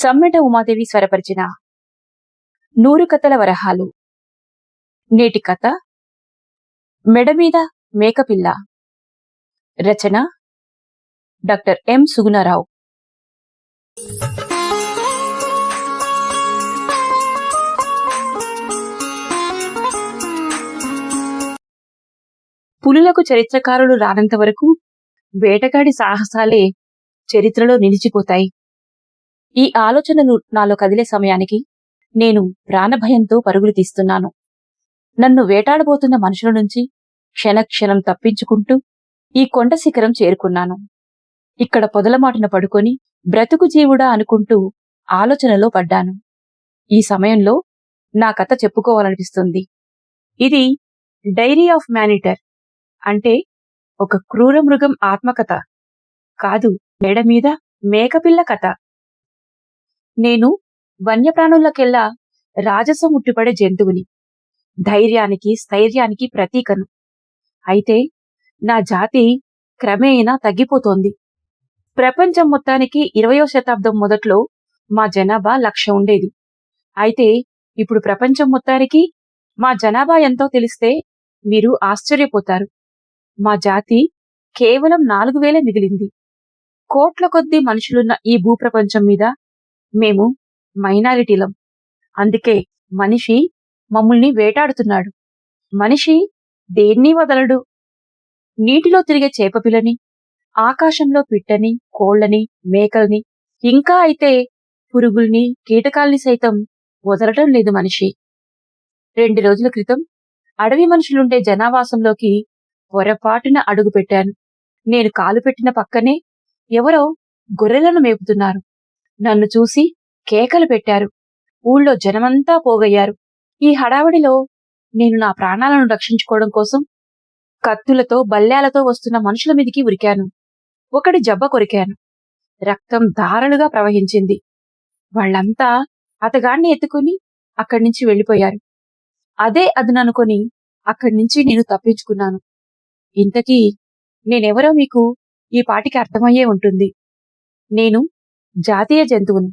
సమ్మెట ఉమాదేవి స్వరపరిచిన నూరు కథల వరహాలు. నేటి కథ మెడమీద మేకపిల్ల. రచన డాక్టర్ ఎం సుగుణారావు. పులులకు చరిత్రకారులు రానంత వరకు వేటగాడి సాహసాలే చరిత్రలో నిలిచిపోతాయి. ఈ ఆలోచనను నాలో కదిలే సమయానికి నేను ప్రాణభయంతో పరుగులు తీస్తున్నాను. నన్ను వేటాడబోతున్న మనుషుల నుంచి క్షణక్షణం తప్పించుకుంటూ ఈ కొండ శిఖరం చేరుకున్నాను. ఇక్కడ పొదలమాటున పడుకొని బ్రతుకు జీవుడా అనుకుంటూ ఆలోచనలో పడ్డాను. ఈ సమయంలో నా కథ చెప్పుకోవాలనిపిస్తుంది. ఇది డైరీ ఆఫ్ మ్యానిటర్ అంటే ఒక క్రూర మృగం ఆత్మకథ. కాదు మేడ మీద మేకపిల్ల కథ. నేను వన్యప్రాణులకెల్లా రాజసం ముట్టిపడే జంతువుని ధైర్యానికి స్థైర్యానికి ప్రతీకను. అయితే నా జాతి క్రమేణా తగ్గిపోతోంది. ప్రపంచం మొత్తానికి ఇరవయో శతాబ్దం మొదట్లో మా జనాభా లక్ష ఉండేది. అయితే ఇప్పుడు ప్రపంచం మొత్తానికి మా జనాభా ఎంతో తెలిస్తే మీరు ఆశ్చర్యపోతారు. మా జాతి కేవలం నాలుగు వేల మిగిలింది. కోట్ల కొద్దీ మనుషులున్న ఈ భూప్రపంచం మీద మేము మైనారిటీలం. అందుకే మనిషి మమ్మల్ని వేటాడుతున్నాడు. మనిషి దేన్ని వదలడు? నీటిలో తిరిగే చేపపిల్లని ఆకాశంలో పిట్టని కోళ్ళని మేకల్ని ఇంకా అయితే పురుగుల్ని కీటకాల్ని సైతం వదలటం లేదు మనిషి. రెండు రోజుల క్రితం అడవి మనుషులుండే జనావాసంలోకి పొరపాటున అడుగు పెట్టాను. నేను కాలు పెట్టిన పక్కనే ఎవరో గొర్రెలను మేపుతున్నారు. నన్ను చూసి కేకలు పెట్టారు. ఊళ్ళో జనమంతా పోగయ్యారు. ఈ హడావిడిలో నేను నా ప్రాణాలను రక్షించుకోవడం కోసం కత్తులతో బల్యాలతో వస్తున్న మనుషుల మీదికి ఉరికాను. ఒకటి జబ్బ కొరికాను. రక్తం ధారలుగా ప్రవహించింది. వాళ్ళంతా అతగాన్ని ఎత్తుకుని అక్కడి నుంచి వెళ్ళిపోయారు. అదే అదుననుకొని అక్కడి నుంచి నేను తప్పించుకున్నాను. ఇంతకీ నేనెవరో మీకు ఈ పాటికి అర్థమయ్యే ఉంటుంది. నేను జాతీయ జంతువును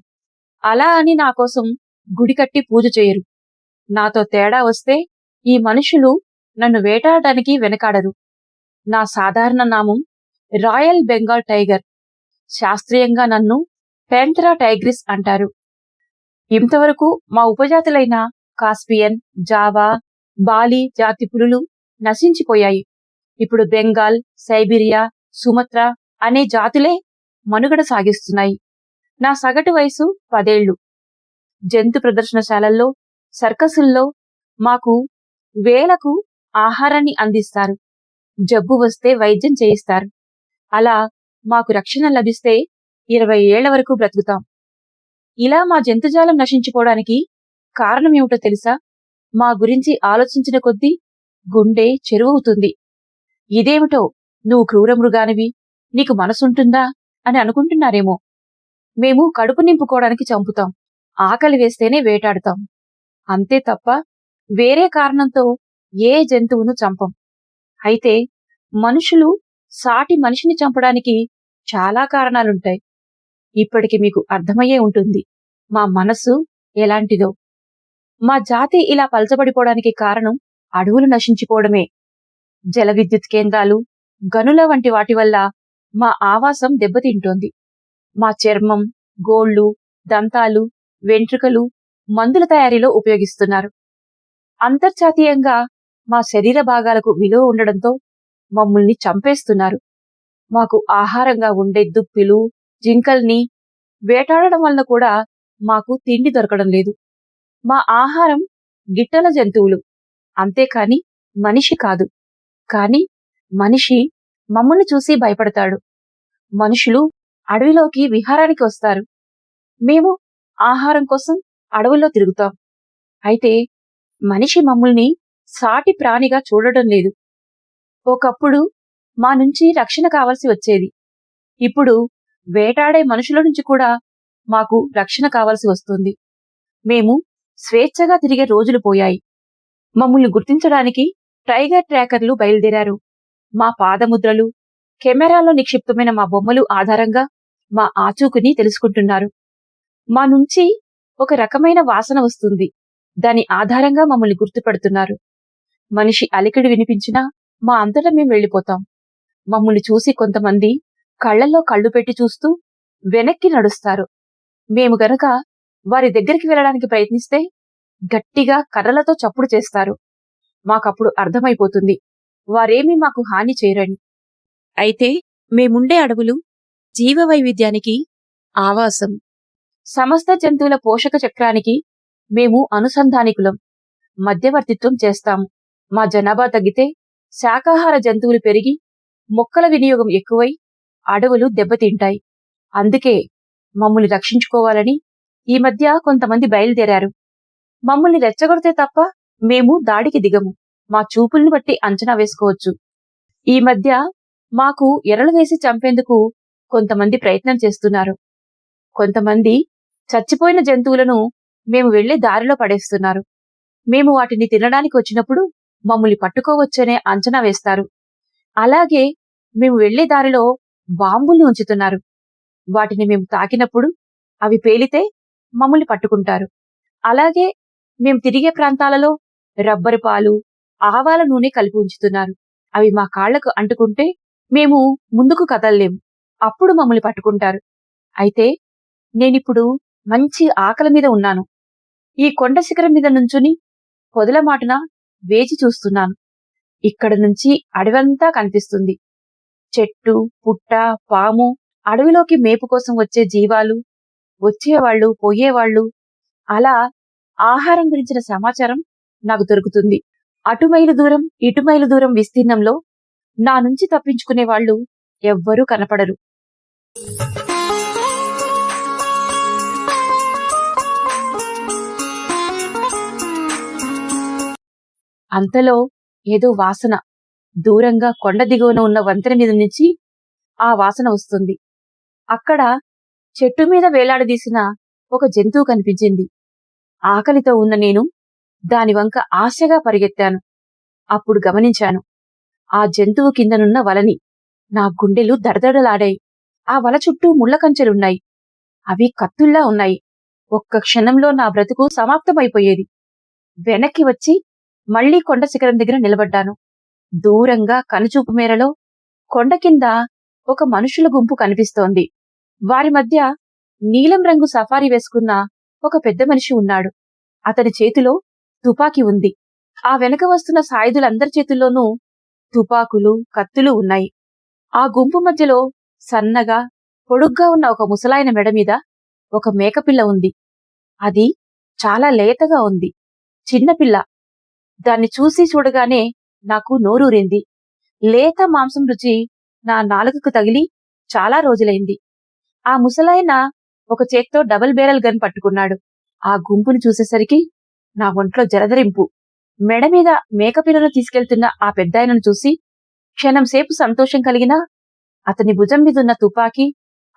అలా అని నా కోసం గుడి కట్టి పూజ చేయరు. నాతో తేడా వస్తే ఈ మనుషులు నన్ను వేటాడటానికి వెనకాడరు. నా సాధారణ నామం రాయల్ బెంగాల్ టైగర్. శాస్త్రీయంగా నన్ను పెంత్రా టైగ్రిస్ అంటారు. ఇంతవరకు మా ఉపజాతులైన కాస్పియన్ జావా బాలి జాతి పులులు నశించిపోయాయి. ఇప్పుడు బెంగాల్ సైబీరియా సుమత్రా అనే జాతులే మనుగడ సాగిస్తున్నాయి. నా సగటు వయసు పదేళ్ళు జంతు ప్రదర్శనశాలల్లో సర్కసుల్లో మాకు వేలకు ఆహారాన్ని అందిస్తారు. జబ్బు వస్తే వైద్యం చేయిస్తారు. అలా మాకు రక్షణ లభిస్తే ఇరవై ఏళ్ళ వరకు బ్రతుకుతాం. ఇలా మా జంతుజాలం నశించిపోవడానికి కారణమేమిటో తెలుసా? మా గురించి ఆలోచించిన కొద్దీ గుండె చెరువవుతుంది. ఇదేమిటో నువ్వు క్రూర మృగానివి నీకు మనసుంటుందా అని అనుకుంటున్నారేమో. మేము కడుపు నింపుకోవడానికి చంపుతాం. ఆకలి వేస్తేనే వేటాడుతాం. అంతే తప్ప వేరే కారణంతో ఏ జంతువును చంపం. అయితే మనుషులు సాటి మనిషిని చంపడానికి చాలా కారణాలుంటాయి. ఇప్పటికి మీకు అర్థమయ్యే ఉంటుంది. మా మనస్సు ఎలాంటిదో. మా జాతి ఇలా పలచబడిపోవడానికి కారణం అడవులు నశించిపోవడమే. జల విద్యుత్ కేంద్రాలు గనుల వంటి వాటి వల్ల మా ఆవాసం దెబ్బతింటోంది. మా చర్మం గోళ్ళు దంతాలు వెంట్రుకలు మందుల తయారీలో ఉపయోగిస్తున్నారు. అంతర్జాతీయంగా మా శరీర భాగాలకు విలువ ఉండడంతో మమ్మల్ని చంపేస్తున్నారు. మాకు ఆహారంగా ఉండే దుప్పిలు జింకల్ని వేటాడడం వల్ల కూడా మాకు తిండి దొరకడం లేదు. మా ఆహారం గిట్టల జంతువులు. అంతేకాని మనిషి కాదు. కాని మనిషి మమ్మల్ని చూసి భయపడతాడు. మనుషులు అడవిలోకి విహారానికి వస్తారు. మేము ఆహారం కోసం అడవుల్లో తిరుగుతాం. అయితే మనిషి మమ్మల్ని సాటి ప్రాణిగా చూడడం లేదు. ఒకప్పుడు మా నుంచి రక్షణ కావాల్సి వచ్చేది. ఇప్పుడు వేటాడే మనుషుల నుంచి కూడా మాకు రక్షణ కావాల్సి వస్తుంది. మేము స్వేచ్ఛగా తిరిగే రోజులు పోయాయి. మమ్మల్ని గుర్తించడానికి టైగర్ ట్రాకర్లు బయలుదేరారు. మా పాదముద్రలు కెమెరాలో నిక్షిప్తమైన మా బొమ్మలు ఆధారంగా మా ఆచూకుని తెలుసుకుంటున్నారు. మా నుంచి ఒక రకమైన వాసన వస్తుంది. దాని ఆధారంగా మమ్మల్ని గుర్తుపడుతున్నారు. మనిషి అలికిడి వినిపించినా మా అంతటా మేము వెళ్ళిపోతాం. మమ్మల్ని చూసి కొంతమంది కళ్ళల్లో కళ్ళు పెట్టి చూస్తూ వెనక్కి నడుస్తారు. మేము గనక వారి దగ్గరికి వెళ్ళడానికి ప్రయత్నిస్తే గట్టిగా కర్రలతో చప్పుడు చేస్తారు. మాకప్పుడు అర్థమైపోతుంది. వారేమీ మాకు హాని చేయరని. అయితే మేముండే అడవులు జీవ వైవిధ్యానికి ఆవాసం. సమస్త జంతువుల పోషక చక్రానికి మేము అనుసంధానికులం. మధ్యవర్తిత్వం చేస్తాము మా జనాభా తగ్గితే శాకాహార జంతువులు పెరిగి మొక్కల వినియోగం ఎక్కువై అడవులు దెబ్బతింటాయి. అందుకే మమ్మల్ని రక్షించుకోవాలని ఈ మధ్య కొంతమంది బయలుదేరారు. మమ్మల్ని రెచ్చగొడితే తప్ప మేము దాడికి దిగము. మా చూపుల్ని బట్టి అంచనా వేసుకోవచ్చు. ఈ మధ్య మాకు ఎరలు వేసి చంపేందుకు కొంతమంది ప్రయత్నం చేస్తున్నారు. కొంతమంది చచ్చిపోయిన జంతువులను మేము వెళ్ళే దారిలో పడేస్తున్నారు. మేము వాటిని తినడానికి వచ్చినప్పుడు మమ్మల్ని పట్టుకోవచ్చనే అంచనా వేస్తారు. అలాగే మేము వెళ్ళే దారిలో బాంబుల్ని ఉంచుతున్నారు. వాటిని మేము తాకినప్పుడు అవి పేలితే మమ్మల్ని పట్టుకుంటారు. అలాగే మేము తిరిగే ప్రాంతాలలో రబ్బరు పాలు ఆవాల నూనె కలిపి ఉంచుతున్నారు. అవి మా కాళ్ళకు అంటుకుంటే మేము ముందుకు కదల్లేం. అప్పుడు మమ్మల్ని పట్టుకుంటారు. అయితే నేనిప్పుడు మంచి ఆకలి మీద ఉన్నాను. ఈ కొండ శిఖరం మీద నుంచుని పొదల మాటున వేచి చూస్తున్నాను. ఇక్కడ నుంచి అడవంతా కనిపిస్తుంది. చెట్టు పుట్ట పాము అడవిలోకి మేపు కోసం వచ్చే జీవాలు వచ్చేవాళ్ళు పోయేవాళ్ళు. అలా ఆహారం గురించిన సమాచారం నాకు దొరుకుతుంది. అటుమైలు దూరం ఇటుమైలు దూరం విస్తీర్ణంలో నా నుంచి తప్పించుకునే వాళ్ళు ఎవ్వరూ కనపడరు. అంతలో ఏదో వాసన దూరంగా కొండ దిగువన ఉన్న వంతెన మీద నుంచి ఆ వాసన వస్తుంది. అక్కడ చెట్టు మీద వేలాడదీసిన ఒక జంతువు కనిపించింది. ఆకలితో ఉన్న నేను దాని వంక ఆశగా పరిగెత్తాను. అప్పుడు గమనించాను. ఆ జంతువు కిందనున్న వలని నా గుండెలు దడదడలాడాయి. ఆ వల చుట్టూ ముళ్ళ కంచెలున్నాయి. అవి కత్తుల్లా ఉన్నాయి. ఒక్క క్షణంలో నా బ్రతుకు సమాప్తమైపోయేది. వెనక్కి వచ్చి మళ్ళీ కొండ శిఖరం దగ్గర నిలబడ్డాను. దూరంగా కనుచూపు మేరలో కొండ కింద ఒక మనుషుల గుంపు కనిపిస్తోంది. వారి మధ్య నీలం రంగు సఫారీ వేసుకున్న ఒక పెద్ద మనిషి ఉన్నాడు. అతని చేతిలో తుపాకీ ఉంది. ఆ వెనక వస్తున్న సాయుధులందరి చేతుల్లోనూ తుపాకులు కత్తులు ఉన్నాయి. ఆ గుంపు మధ్యలో సన్నగా పొడుగ్గా ఉన్న ఒక ముసలాయన మెడ మీద ఒక మేకపిల్ల ఉంది. అది చాలా లేతగా ఉంది. చిన్నపిల్ల దాన్ని చూసి చూడగానే నాకు నోరూరింది. లేత మాంసం రుచి నా నాలుకకు తగిలి చాలా రోజులైంది. ఆ ముసలాయన ఒక చేత్తో డబుల్ బేరల్ గన్ పట్టుకున్నాడు. ఆ గుంపును చూసేసరికి నా ఒంట్లో జలదరింపు. మెడ మీద మేకపిల్లను తీసుకెళ్తున్న ఆ పెద్దాయనను చూసి క్షణం సేపు సంతోషం కలిగినా అతని భుజం మీదున్న తుపాకీ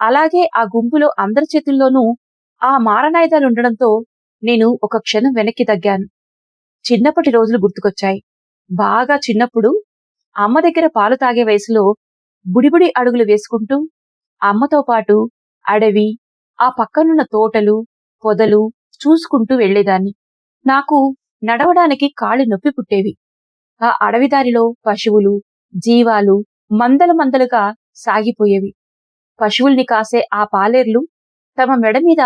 అలాగే ఆ గుంపులో అందరి చేతుల్లోనూ ఆ మారణాయుధాలుండడంతో నేను ఒక క్షణం వెనక్కి తగ్గాను. చిన్నప్పటి రోజులు గుర్తుకొచ్చాయి. బాగా చిన్నప్పుడు అమ్మ దగ్గర పాలు తాగే వయసులో బుడిబుడి అడుగులు వేసుకుంటూ అమ్మతో పాటు అడవి ఆ పక్కనున్న తోటలు పొదలు చూసుకుంటూ వెళ్ళేదాన్ని నాకు నడవడానికి కాళ్ళు నొప్పి పుట్టేవి. ఆ అడవిదారిలో పశువులు జీవాలు మందలు మందలుగా సాగిపోయేవి. పశువుల్ని కాసే ఆ పాలేర్లు తమ మెడ మీద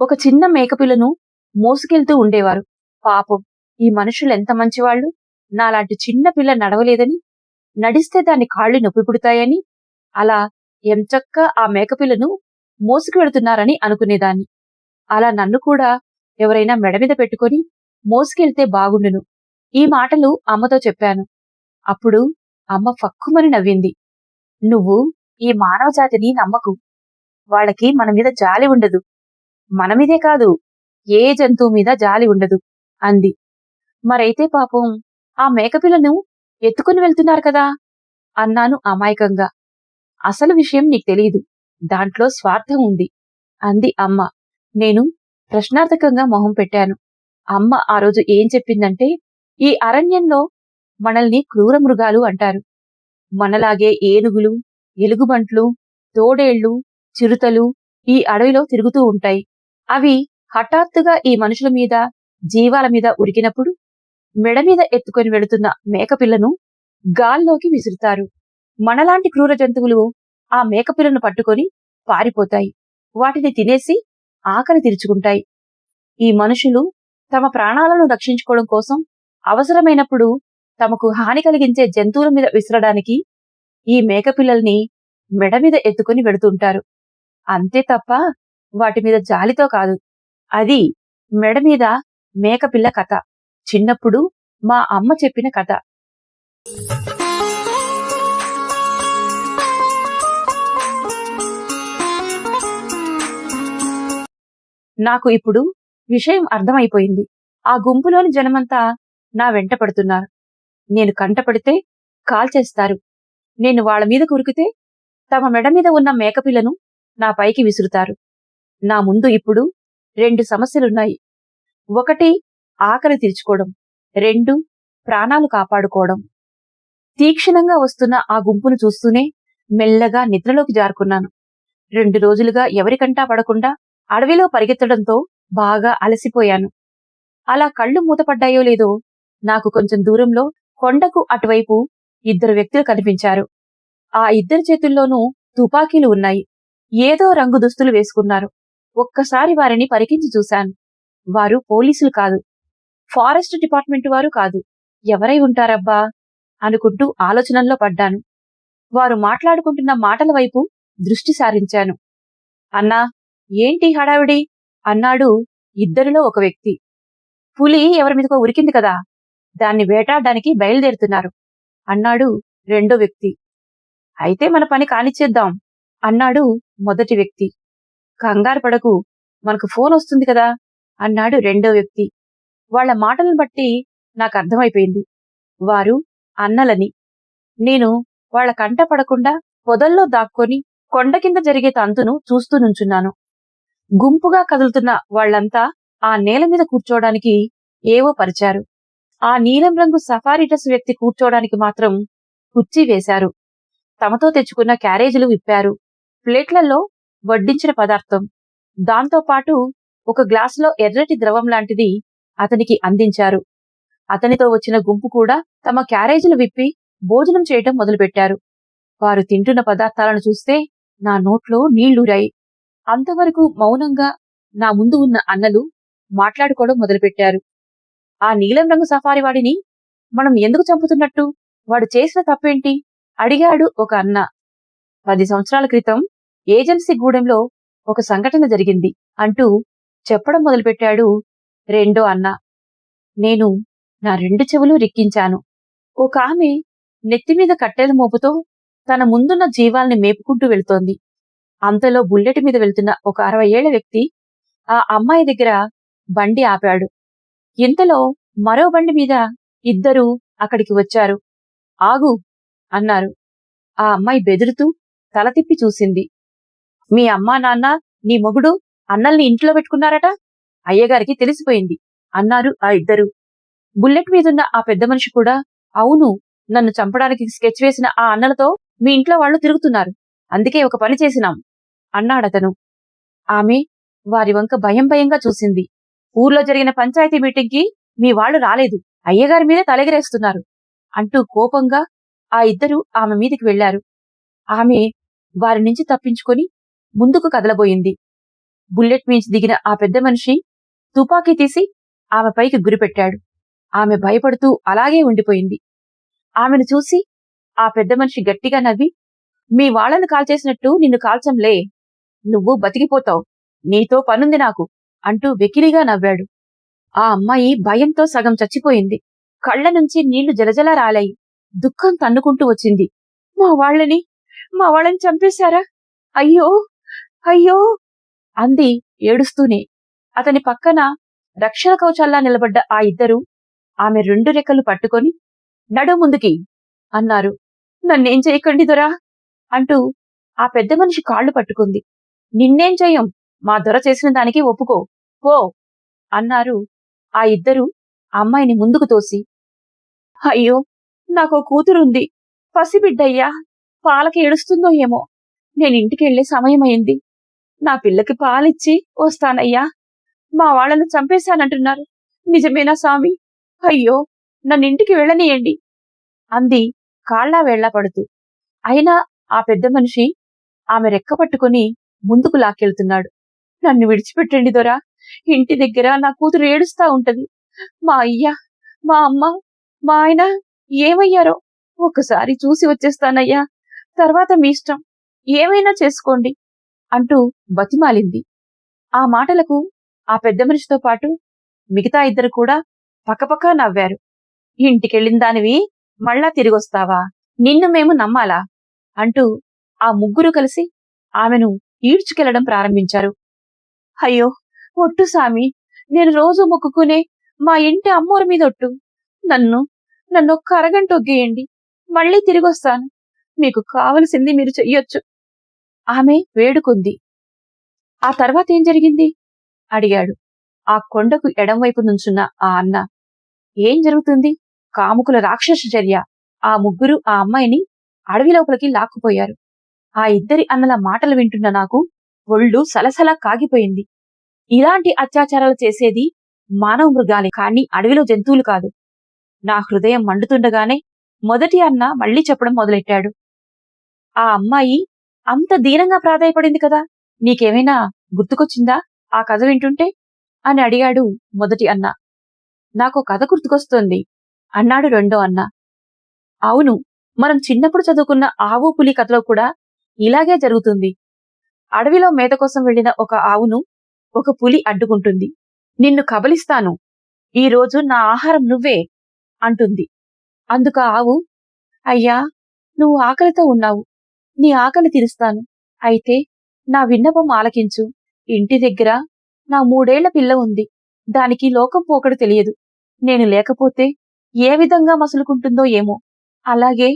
ఒక చిన్న మేకపిల్లను మోసుకెళ్తూ ఉండేవారు. పాపం ఈ మనుషులు ఎంత మంచివాళ్ళు నాలాంటి చిన్న పిల్ల నడవలేదని నడిస్తే దాని కాళ్ళు నొప్పి పుడతాయని అలా ఎంచక్క ఆ మేకపిల్లను మోసుకు వెళుతున్నారని అనుకునేదాన్ని. అలా నన్ను కూడా ఎవరైనా మెడ మీద పెట్టుకొని మోసుకెళ్తే బాగుండును. ఈ మాటలు అమ్మతో చెప్పాను. అప్పుడు అమ్మ ఫక్కుమని నవ్వింది. నువ్వు ఈ మానవ జాతిని నమ్మకు. వాళ్ళకి మన మీద జాలి ఉండదు. మన మీదే కాదు ఏ జంతువు మీద జాలి ఉండదు అంది. మరైతే పాపం ఆ మేకపిల్లను ఎత్తుకుని వెళ్తున్నారు కదా అన్నాను అమాయకంగా. అసలు విషయం నీకు తెలియదు దాంట్లో స్వార్థం ఉంది అంది అమ్మ. నేను ప్రశ్నార్థకంగా మొహం పెట్టాను. అమ్మ ఆ రోజు ఏం చెప్పిందంటే ఈ అరణ్యంలో మనల్ని క్రూర మృగాలు అంటారు. మనలాగే ఏనుగులు ఎలుగుబంట్లు తోడేళ్ళు చిరుతలు ఈ అడవిలో తిరుగుతూ ఉంటాయి. అవి హఠాత్తుగా ఈ మనుషుల మీద జీవాల మీద ఉరికినప్పుడు మెడ మీద ఎత్తుకొని వెళుతున్న మేకపిల్లను గాల్లోకి విసురుతారు. మనలాంటి క్రూర జంతువులు ఆ మేకపిల్లను పట్టుకొని పారిపోతాయి. వాటిని తినేసి ఆకలి తీర్చుకుంటాయి. ఈ మనుషులు తమ ప్రాణాలను రక్షించుకోవడం కోసం అవసరమైనప్పుడు తమకు హాని కలిగించే జంతువుల మీద విసరడానికి ఈ మేకపిల్లల్ని మెడ మీద ఎత్తుకుని వెడుతుంటారు. అంతే తప్ప వాటి మీద జాలితో కాదు. అది మెడ మీద మేకపిల్ల కథ. చిన్నప్పుడు మా అమ్మ చెప్పిన కథ. నాకు ఇప్పుడు విషయం అర్థమైపోయింది. ఆ గుంపులోని జనమంతా నా వెంట పడుతున్నారు. నేను కంటపడితే కాల్చేస్తారు నేను వాళ్ళ మీద కురికితే తమ మెడ మీద ఉన్న మేకపిల్లను నా పైకి విసురుతారు. నా ముందు ఇప్పుడు రెండు సమస్యలున్నాయి. ఒకటి ఆకలి తీర్చుకోవడం రెండు ప్రాణాలు కాపాడుకోవడం. తీక్షణంగా వస్తున్న ఆ గుంపును చూస్తూనే మెల్లగా నిద్రలోకి జారుకున్నాను. రెండు రోజులుగా ఎవరికంటా పడకుండా అడవిలో పరిగెత్తడంతో బాగా అలసిపోయాను. అలా కళ్ళు మూతపడ్డాయో లేదో నాకు కొంచెం దూరంలో కొండకు అటువైపు ఇద్దరు వ్యక్తులు కనిపించారు. ఆ ఇద్దరి చేతుల్లోనూ తుపాకీలు ఉన్నాయి. ఏదో రంగు దుస్తులు వేసుకున్నారు. ఒక్కసారి వారిని పరికించి చూశాను. వారు పోలీసులు కాదు. ఫారెస్ట్ డిపార్ట్మెంట్ వారు కాదు. ఎవరై ఉంటారబ్బా? అనుకుంటూ ఆలోచనల్లో పడ్డాను. వారు మాట్లాడుకుంటున్న మాటల వైపు దృష్టి సారించాను. అన్నా ఏంటి హడావిడి? అన్నాడు ఇద్దరిలో ఒక వ్యక్తి. పులి ఎవరి మీదకో ఉరికింది కదా? దాన్ని వేటాడడానికి బయలుదేరుతున్నారు. అన్నాడు రెండో వ్యక్తి. అయితే మన పని కానిచ్చేద్దాం అన్నాడు మొదటి వ్యక్తి. కంగారు పడకు మనకు ఫోన్ వస్తుంది కదా అన్నాడు రెండో వ్యక్తి. వాళ్ళ మాటలను బట్టి నాకు అర్థమైపోయింది. వారు అన్నలని. నేను వాళ్ళ కంట పడకుండా పొదల్లో దాక్కొని కొండ కింద జరిగే తంతును చూస్తూ నుంచున్నాను. గుంపుగా కదులుతున్న వాళ్ళంతా ఆ నేల మీద కూర్చోవడానికి ఏవో పరిచారు. ఆ నీలం రంగు సఫారీ డ్రెస్ వ్యక్తి కూర్చోవడానికి మాత్రం కుర్చీ వేశారు. తమతో తెచ్చుకున్న క్యారేజీలు విప్పారు. ప్లేట్లలో వడ్డించిన పదార్థం. దాంతో పాటు ఒక గ్లాసులో ఎర్రటి ద్రవం లాంటిది అతనికి అందించారు. అతనితో వచ్చిన గుంపు కూడా తమ క్యారేజీలు విప్పి భోజనం చేయటం మొదలుపెట్టారు. వారు తింటున్న పదార్థాలను చూస్తే నా నోట్లో నీళ్ళురాయి. అంతవరకు మౌనంగా నా ముందు ఉన్న అన్నలు మాట్లాడుకోవడం మొదలుపెట్టారు. ఆ నీలం రంగు సఫారీ వాడిని మనం ఎందుకు చంపుతున్నట్టు? వాడు చేసిన తప్పేంటి? అడిగాడు ఒక అన్న. పది సంవత్సరాల క్రితం ఏజెన్సీ గూడెంలో ఒక సంఘటన జరిగింది అంటూ చెప్పడం మొదలుపెట్టాడు రెండో అన్న. నేను నా రెండు చెవులు రిక్కించాను. ఒక ఆమె నెత్తిమీద కట్టెల మోపుతో తన ముందున్న జీవాల్ని మేపుకుంటూ వెళ్తోంది. అంతలో బుల్లెట్ మీద వెళ్తున్న ఒక అరవై ఏళ్ళ వ్యక్తి ఆ అమ్మాయి దగ్గర బండి ఆపాడు. ఇంతలో మరో బండి మీద ఇద్దరూ అక్కడికి వచ్చారు. ఆగు అన్నారు. ఆ అమ్మాయి బెదురుతూ తల తిప్పి చూసింది. మీ అమ్మా నాన్న నీ మొగుడు అన్నల్ని ఇంట్లో పెట్టుకున్నారట? అయ్యగారికి తెలిసిపోయింది అన్నారు ఆ ఇద్దరు. బుల్లెట్ మీదున్న ఆ పెద్ద మనిషి కూడా అవును నన్ను చంపడానికి స్కెచ్ వేసిన ఆ అన్నలతో మీ ఇంట్లో వాళ్ళు తిరుగుతున్నారు. అందుకే ఒక పని చేసినాం అన్నాడతను. ఆమె వారి వంక భయం భయంగా చూసింది. ఊర్లో జరిగిన పంచాయతీ మీటింగ్కి మీ వాళ్ళు రాలేదు. అయ్యగారి మీదే తలెగరేస్తున్నారు అంటూ కోపంగా ఆ ఇద్దరు ఆమె మీదికి వెళ్ళారు ఆమె వారి నుంచి తప్పించుకొని ముందుకు కదలబోయింది. బుల్లెట్ మీంచి దిగిన ఆ పెద్ద మనిషి తుపాకీ తీసి ఆమె పైకి గురిపెట్టాడు. ఆమె భయపడుతూ అలాగే ఉండిపోయింది. ఆమెను చూసి ఆ పెద్ద మనిషి గట్టిగా నవ్వి మీ వాళ్ళను కాల్చేసినట్టు నిన్ను కాల్చంలే. నువ్వు బతికిపోతావు. నీతో పనుంది నాకు. అంటూ వెకిలిగా నవ్వాడు. ఆ అమ్మాయి భయంతో సగం చచ్చిపోయింది. కళ్ళ నుంచి నీళ్ళు జలజల రాలాయి. దుఃఖం తన్నుకుంటూ వచ్చింది. మా వాళ్ళని మా వాళ్ళని చంపేశారా? అయ్యో అయ్యో! అంది ఏడుస్తూనే. అతని పక్కన రక్షణ కౌచల్లా నిలబడ్డ ఆ ఇద్దరు ఆమె రెండు రెక్కలు పట్టుకొని నడు ముందుకి అన్నారు. నన్నేం చేయకండి దొరా! అంటూ ఆ పెద్ద మనిషి కాళ్ళు పట్టుకుంది. నిన్నేం చెయ్యం మా దొర చేసిన దానికి ఒప్పుకో. పో అన్నారు. ఆ ఇద్దరూ అమ్మాయిని ముందుకు తోసి అయ్యో నాకో కూతురుంది. పసిబిడ్డయ్యా పాలకి ఏడుస్తుందో ఏమో. నేను ఇంటికెళ్ళే సమయమైంది. నా పిల్లకి పాలిచ్చి వస్తానయ్యా. మా వాళ్ళను చంపేశానంటున్నారు. నిజమేనా స్వామి అయ్యో నన్నింటికి వెళ్ళనీయండి. అంది కాళ్ళా వేళ్ళా పడుతూ. అయినా ఆ పెద్ద మనిషి ఆమె రెక్క పట్టుకుని ముందుకు లాక్కెళ్తున్నాడు. నన్ను విడిచిపెట్టండి దొరా. ఇంటి దగ్గర నా కూతురు ఏడుస్తా ఉంటది. మా అయ్య మా అమ్మ మా ఆయన ఏమయ్యారో ఒకసారి చూసి వచ్చేస్తానయ్యా. తర్వాత మీ ఇష్టం. ఏమైనా చేసుకోండి అంటూ బతిమాలింది. ఆ మాటలకు ఆ పెద్ద మనిషితో పాటు మిగతా ఇద్దరు కూడా పక్కపక్క నవ్వారు. ఇంటికెళ్ళిన దానివి మళ్ళా తిరిగొస్తావా? నిన్ను మేము నమ్మాలా? అంటూ ఆ ముగ్గురు కలిసి ఆమెను ఈడ్చుకెళ్ళడం ప్రారంభించారు. అయ్యో ఒట్టు సామి నేను రోజు మొక్కుకునే మా ఇంటి అమ్మోరు మీద ఒట్టు నన్ను నన్ను ఒక్క అరగంట ఒగ్గేయండి మళ్ళీ తిరిగొస్తాను. మీకు కావలసింది మీరు చెయ్యొచ్చు. ఆమె వేడుకుంది. ఆ తర్వాత ఏం జరిగింది? అడిగాడు. ఆ కొండకు ఎడంవైపు నుంచున్న ఆ అన్న. ఏం జరుగుతుంది? కాముకుల రాక్షస చర్య. ఆ ముగ్గురు ఆ అమ్మాయిని అడవి లోపలికి లాక్కుపోయారు. ఆ ఇద్దరి అన్నల మాటలు వింటున్న నాకు ఒళ్ళు సలసలా కాగిపోయింది. ఇలాంటి అత్యాచారాలు చేసేది మానవ మృగాలే కాని అడవిలో జంతువులు కాదు. నా హృదయం మండుతుండగానే మొదటి అన్న మళ్ళీ చెప్పడం మొదలెట్టాడు. ఆ అమ్మాయి అంత దీనంగా ప్రాధాయపడింది కదా నీకేమైనా గుర్తుకొచ్చిందా? ఆ కథ వింటుంటే అని అడిగాడు మొదటి అన్న. నాకు కథ గుర్తుకొస్తోంది అన్నాడు రెండో అన్న. అవును మనం చిన్నప్పుడు చదువుకున్న ఆవు పులి కథలో కూడా ఇలాగే జరుగుతుంది. అడవిలో మేత కోసం వెళ్ళిన ఒక ఆవును ఒక పులి అడ్డుకుంటుంది. నిన్ను కబలిస్తాను. ఈ రోజు నా ఆహారం నువ్వే అంటుంది. అందుకు ఆవు అయ్యా నువ్వు ఆకలితో ఉన్నావు. నీ ఆకలి తీరుస్తాను. అయితే నా విన్నపం ఆలకించు. ఇంటి దగ్గర నా మూడేళ్ళ పిల్ల ఉంది. దానికి లోకం పోకడు తెలియదు. నేను లేకపోతే ఏ విధంగా మసులుకుంటుందో ఏమో. అలాగే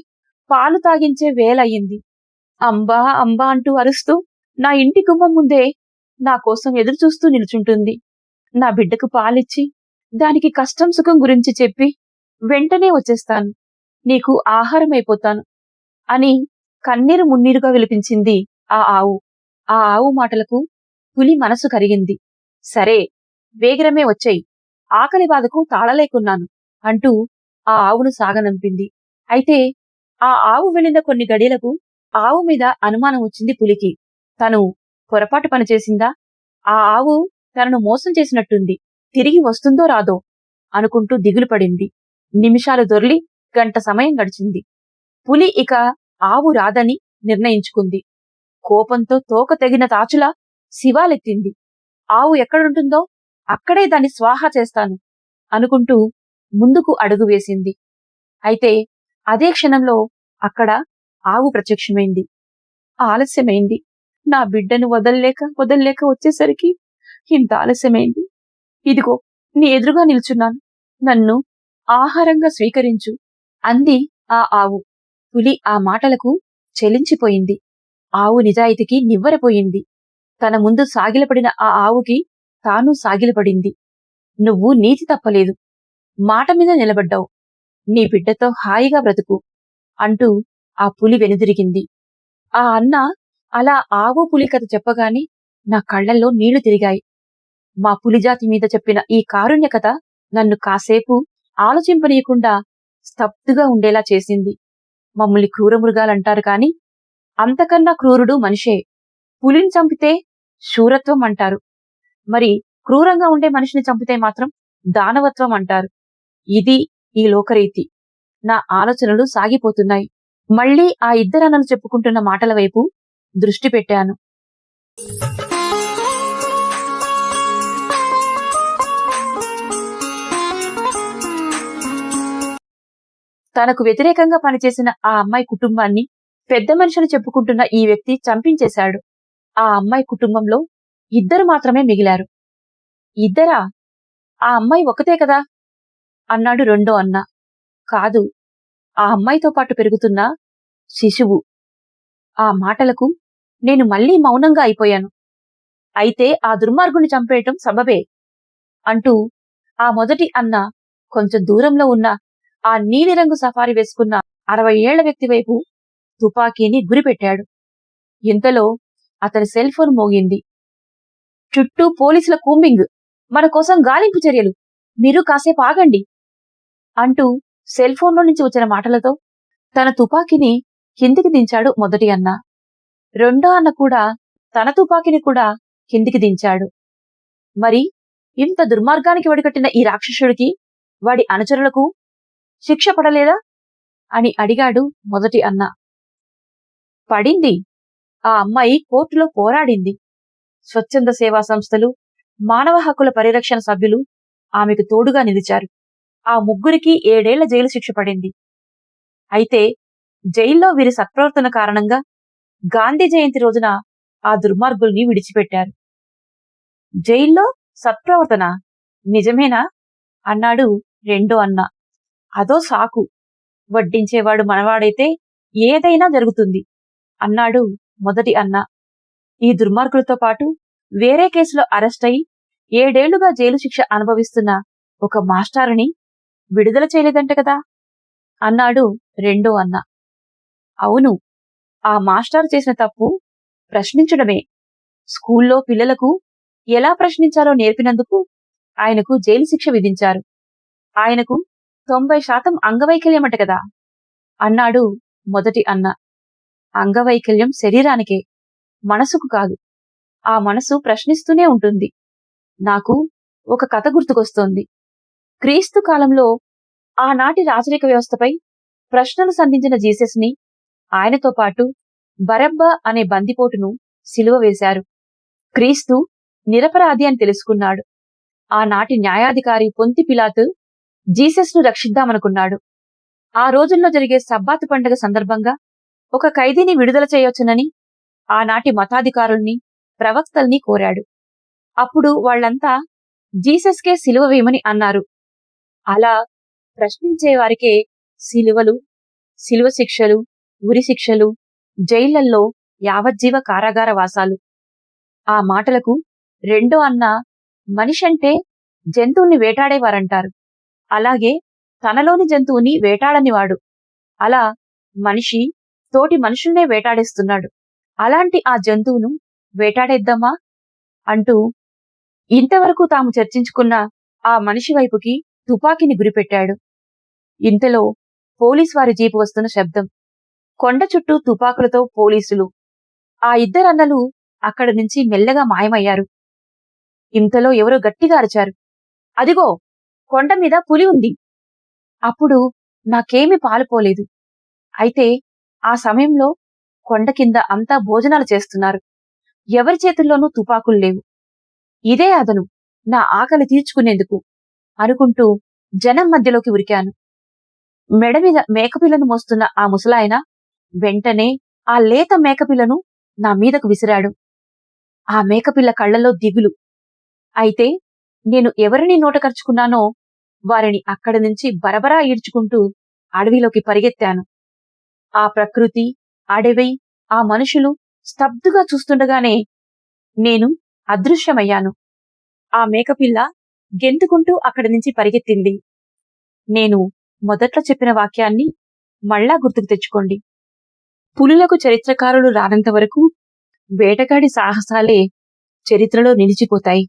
పాలు తాగించే వేలయ్యింది. అంబా అంబా అంటూ అరుస్తూ నా ఇంటి గుమ్మం ముందే నా కోసం ఎదురుచూస్తూ నిలుచుంటుంది. నా బిడ్డకు పాలిచ్చి దానికి కష్టం సుఖం గురించి చెప్పి వెంటనే వచ్చేస్తాను. నీకు ఆహారం అయిపోతాను అని కన్నీరు మున్నీరుగా విలిపించింది ఆ ఆవు. ఆ ఆవు మాటలకు పులి మనసు కరిగింది. సరే వేగరమే వచ్చాయి. ఆకలి బాధకు తాళలేకున్నాను అంటూ ఆ ఆవును సాగనంపింది. అయితే ఆ ఆవు వెళ్ళిన కొన్ని గడియలకు ఆవు మీద అనుమానం వచ్చింది పులికి. తను పొరపాటు పనిచేసిందా ఆ ఆవు తనను మోసం చేసినట్టుంది. తిరిగి వస్తుందో రాదో అనుకుంటూ దిగులు పడింది. నిమిషాలు దొర్లి గంట సమయం గడిచింది. పులి ఇక ఆవు రాదని నిర్ణయించుకుంది. కోపంతో తోక తెగిన తాచులా శివాలెత్తింది. ఆవు ఎక్కడుంటుందో అక్కడే దాన్ని స్వాహా చేస్తాను అనుకుంటూ ముందుకు అడుగు వేసింది. అయితే అదే క్షణంలో అక్కడ ఆవు ప్రత్యక్షమైంది. ఆలస్యమైంది. నా బిడ్డను వదల్లేక వదల్లేక వచ్చేసరికి ఇంత ఆలస్యమైంది. ఇదిగో నీ ఎదురుగా నిల్చున్నాను. నన్ను ఆహారంగా స్వీకరించు అంది ఆ ఆవు. పులి ఆ మాటలకు చెలించిపోయింది. ఆవు నిజాయితీకి నివ్వరపోయింది. తన ముందు సాగిలపడిన ఆ ఆవుకి తాను సాగిలపడింది. నువ్వు నీతి తప్పలేదు. మాట మీద నిలబడ్డావు. నీ బిడ్డతో హాయిగా బ్రతుకు అంటూ ఆ పులి వెనుదిరిగింది. ఆ అన్న అలా ఆవు పులి కథ చెప్పగానే నా కళ్ళల్లో నీళ్ళు తిరిగాయి. మా పులిజాతి మీద చెప్పిన ఈ కారుణ్య కథ నన్ను కాసేపు ఆలోచింపనీయకుండా స్తబ్దుగా ఉండేలా చేసింది. మమ్మల్ని క్రూరమృగాలంటారు కాని అంతకన్నా క్రూరుడు మనిషే. పులిని చంపితే శూరత్వం అంటారు. మరి క్రూరంగా ఉండే మనిషిని చంపితే మాత్రం దానవత్వం అంటారు. ఇది ఈ లోకరీతి. నా ఆలోచనలు సాగిపోతున్నాయి. మళ్ళీ ఆ ఇద్దరన్నలు చెప్పుకుంటున్న మాటల వైపు దృష్టి పెట్టాను. తనకు వ్యతిరేకంగా పనిచేసిన ఆ అమ్మాయి కుటుంబాన్ని పెద్ద మనుషులు చెప్పుకుంటున్న ఈ వ్యక్తి చంపించేశాడు. ఆ అమ్మాయి కుటుంబంలో ఇద్దరు మాత్రమే మిగిలారు. ఇద్దరా? ఆ అమ్మాయి ఒకతే కదా? అన్నాడు రెండో అన్న. కాదు ఆ అమ్మాయితో పాటు పెరుగుతున్న శిశువు. ఆ మాటలకు నేను మళ్ళీ మౌనంగా అయిపోయాను. అయితే ఆ దుర్మార్గుని చంపేయటం సబబే అంటూ ఆ మొదటి అన్న కొంచెం దూరంలో ఉన్న ఆ నీలిరంగు సఫారీ వేసుకున్న అరవై ఏళ్ళ వ్యక్తి వైపు తుపాకీని గురిపెట్టాడు. ఇంతలో అతని సెల్ ఫోన్ మోగింది. చుట్టూ పోలీసుల కూంబింగ్. మన కోసం గాలింపు చర్యలు. మీరు కాసేపు ఆగండి. అంటూ సెల్ ఫోన్లో నుంచి వచ్చిన మాటలతో తన తుపాకీని కిందికి దించాడు మొదటి అన్న. రెండో అన్న కూడా తన తుపాకిని కూడా కిందికి దించాడు. మరి ఇంత దుర్మార్గానికి వడికట్టిన ఈ రాక్షసుడికి వాడి అనుచరులకు శిక్ష పడలేదా? అని అడిగాడు మొదటి అన్న. పడింది. ఆ అమ్మాయి కోర్టులో పోరాడింది. స్వచ్ఛంద సేవా సంస్థలు మానవ హక్కుల పరిరక్షణ సభ్యులు ఆమెకు తోడుగా నిలిచారు. ఆ ముగ్గురికి ఏడేళ్ళ జైలు శిక్ష పడింది. అయితే జైల్లో వీరి సత్ప్రవర్తన కారణంగా గాంధీ జయంతి రోజున ఆ దుర్మార్గుల్ని విడిచిపెట్టారు. జైల్లో సత్ప్రవర్తన నిజమేనా? అన్నాడు రెండో అన్న. అదో సాకు. వడ్డించేవాడు మనవాడైతే ఏదైనా జరుగుతుంది అన్నాడు మొదటి అన్న. ఈ దుర్మార్గులతో పాటు వేరే కేసులో అరెస్ట్ అయి ఏడేళ్ళుగా జైలు శిక్ష అనుభవిస్తున్న ఒక మాస్టారుని విడుదల చేయలేదంట కదా అన్నాడు రెండో అన్న. అవును ఆ మాస్టారు చేసిన తప్పు ప్రశ్నించడమే. స్కూల్లో పిల్లలకు ఎలా ప్రశ్నించాలో నేర్పినందుకు ఆయనకు జైలు శిక్ష విధించారు. ఆయనకు తొంభై శాతం అంగవైకల్యమట కదా. అన్నాడు మొదటి అన్న. అంగవైకల్యం శరీరానికే మనసుకు కాదు. ఆ మనసు ప్రశ్నిస్తూనే ఉంటుంది. నాకు ఒక కథ గుర్తుకొస్తోంది. క్రీస్తు కాలంలో ఆనాటి రాజరిక వ్యవస్థపై ప్రశ్నలు సంధించిన జీసస్ని ఆయనతో పాటు బరబ్బ అనే బందిపోటును సిలువ వేశారు. క్రీస్తు నిరపరాధి అని తెలుసుకున్నాడు. ఆనాటి న్యాయాధికారి పొంతి పిలాతు జీసస్ను రక్షిద్దామనుకున్నాడు. ఆ రోజుల్లో జరిగే సబ్బాతు పండుగ సందర్భంగా ఒక ఖైదీని విడుదల చేయొచ్చునని ఆనాటి మతాధికారుల్ని ప్రవక్తల్ని కోరాడు. అప్పుడు వాళ్ళంతా జీసస్కే సిలువ వేయమని అన్నారు. అలా ప్రశ్నించే వారికే సిలువలు సిలువ శిక్షలు ఉరిశిక్షలు జైళ్ళల్లో యావజ్జీవ కారాగార వాసాలు ఆ మాటలకు రెండో అన్న మనిషంటే జంతువుల్ని వేటాడేవారంటారు. అలాగే తనలోని జంతువుని వేటాడనివాడు. అలా మనిషి తోటి మనుషుల్నే వేటాడేస్తున్నాడు. అలాంటి ఆ జంతువును వేటాడేద్దామా? అంటూ ఇంతవరకు తాము చర్చించుకున్న ఆ మనిషి వైపుకి తుపాకీని గురిపెట్టాడు. ఇంతలో పోలీస్ వారి జీపు వస్తున్న శబ్దం. కొండ చుట్టూ తుపాకులతో పోలీసులు. ఆ ఇద్దరన్నలు అక్కడి నుంచి మెల్లగా మాయమయ్యారు. ఇంతలో ఎవరో గట్టిగా అరిచారు. అదిగో కొండ మీద పులి ఉంది. అప్పుడు నాకేమీ పాలుపోలేదు అయితే ఆ సమయంలో కొండ కింద అంతా భోజనాలు చేస్తున్నారు. ఎవరి చేతుల్లోనూ తుపాకులు లేవు. ఇదే అదను నా ఆకలి తీర్చుకునేందుకు అనుకుంటూ జనం మధ్యలోకి ఉరికాను. మెడ మీద మేకపిల్లను మోస్తున్న ఆ ముసలాయన వెంటనే ఆ లేత మేకపిల్లను నా మీదకు విసిరాడు. ఆ మేకపిల్ల కళ్ళలో దిగులు. అయితే నేను ఎవరిని నోటకరుచుకున్నానో వారిని అక్కడి నుంచి బరబరా ఈడ్చుకుంటూ అడవిలోకి పరిగెత్తాను. ఆ ప్రకృతి అడవి ఆ మనుషులు స్తబ్దుగా చూస్తుండగానే నేను అదృశ్యమయ్యాను. ఆ మేకపిల్ల గెంతుకుంటూ అక్కడి నుంచి పరిగెత్తింది. నేను మొదట్లో చెప్పిన వాక్యాన్ని మళ్ళా గుర్తుకు తెచ్చుకోండి. పులులకు చరిత్రకారులు రానంత వరకు వేటగాడి సాహసాలే చరిత్రలో నిలిచిపోతాయి.